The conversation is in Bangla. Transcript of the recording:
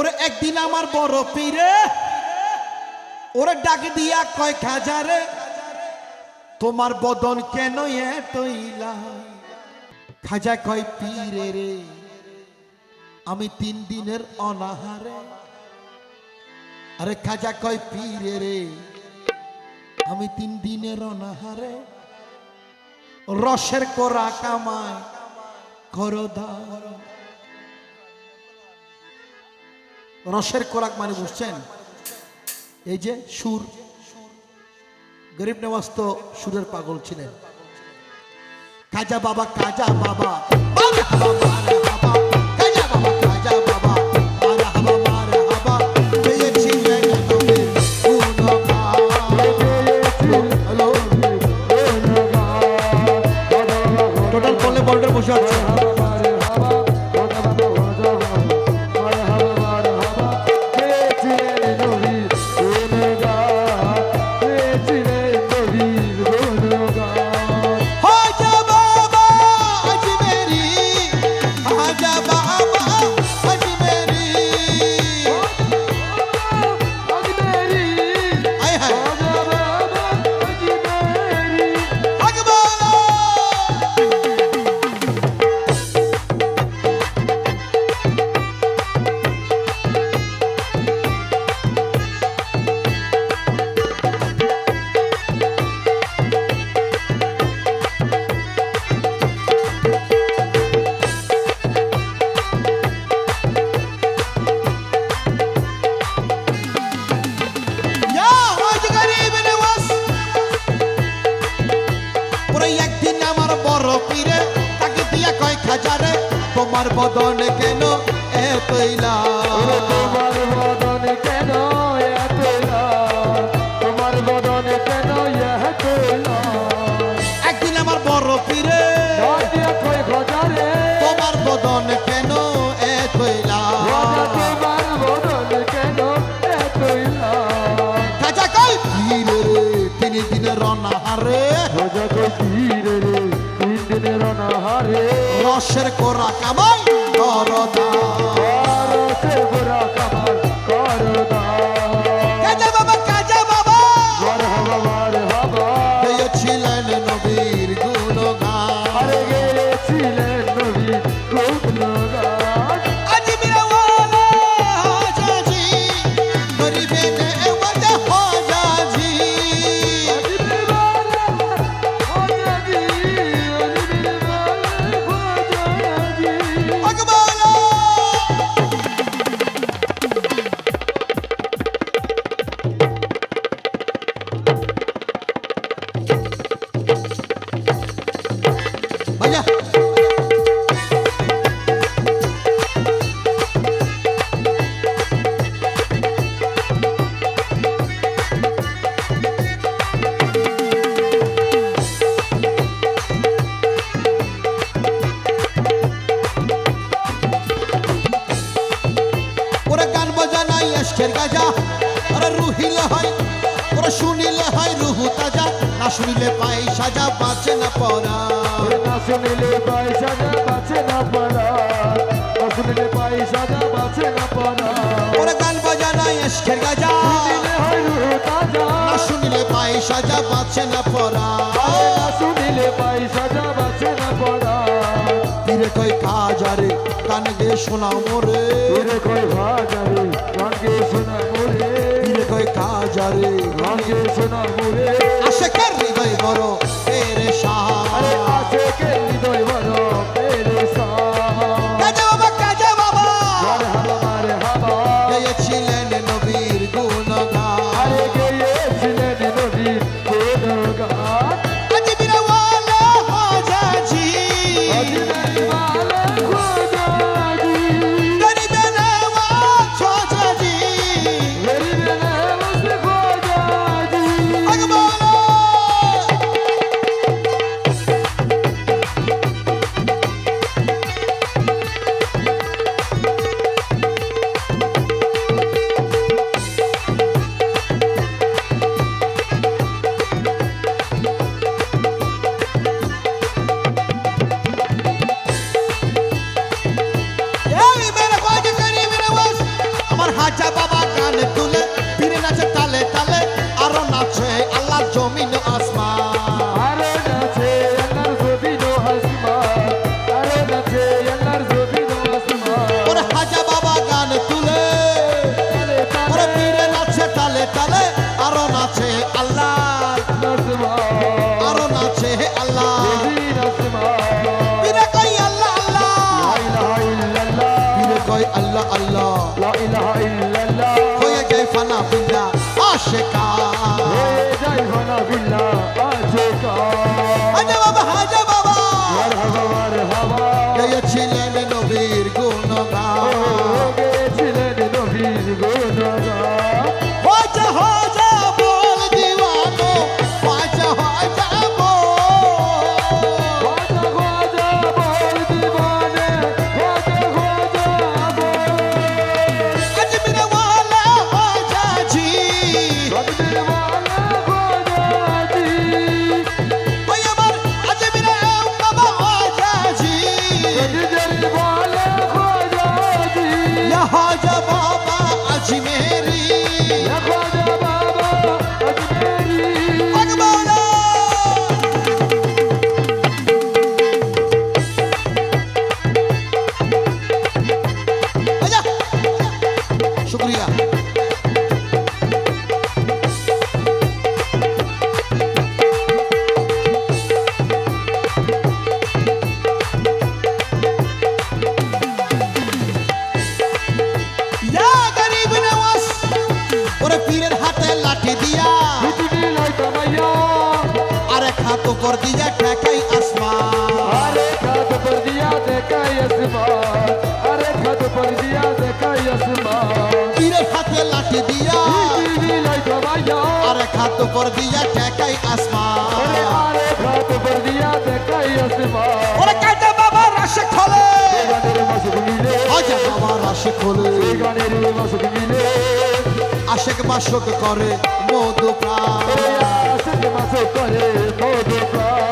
ওরে একদিন আমার বড় পীরে, ওরে ডাক দিয়া কয়, খাজারে, তোমার বদন কেন খাজা কয়, পীরে রে, আমি তিন দিনের অনাহারে। আরে খাজা কয়, পীরে রে, আমি তিন দিনের অনাহারে। রসের কোরা কামায় করদার রসের কোরাক মানে বুঝছেন? এই যে সুর। গরিব নেওয়াজ তো সুরের পাগল ছিলেন। কাজা বাবা কাজা বাবা মারে হাবা, মারে হাবা, কাজা তোমার বদনে কেন এতইলা তোমার বদনে কেন লাল? তোমার বদনে কেন লাল? একদিন আমার বড় পীরে। তোমার বদনে কেন এতইলা রাজা তোমার বদনে কেন এত লাল? পীরে রে তিন দিনের রাজা কই রে, তিন দিনের অনাহারে, রসের কোরা কামাই করদা রসের কোরা কামাই করদার। শুনিলে পাই সাজা বাঁচে না পড়া। শুনিলে পয়সা না বাঁচে না পড়া। শুনিলে পয়সা না বাঁচে না পড়া। ওরা গান গাজা। শুনিলে হয় রুহ তাজা। না শুনিলে পাই সাজা বাঁচে না পড়া। শুনিলে পয়সা না বাঁচে না পড়া। তীরে কই কাজারে কান গে শোনা মোরে তোরে কই ভাজারে গানকে শোনা মোরে তীরে কই কাজারে গানকে শোনা মোরে আশেকের হৃদয় chomino ass. পর ঠেকাই আসমান। আরে খাত পর দেখাই আসমান। আরে খাত পর দেখাই আসমান। তীরে হাতে লাঠি দিয়া। আরে খাত পর ঠেকাই আসমান। আরে খাত পর দেখাই আসমান। ওরে কাটা বাবা রাশে খোলে। গানের বাবা রাশে আশেক বাসক করে মধু প্রাণ মাঝে করে মধুকা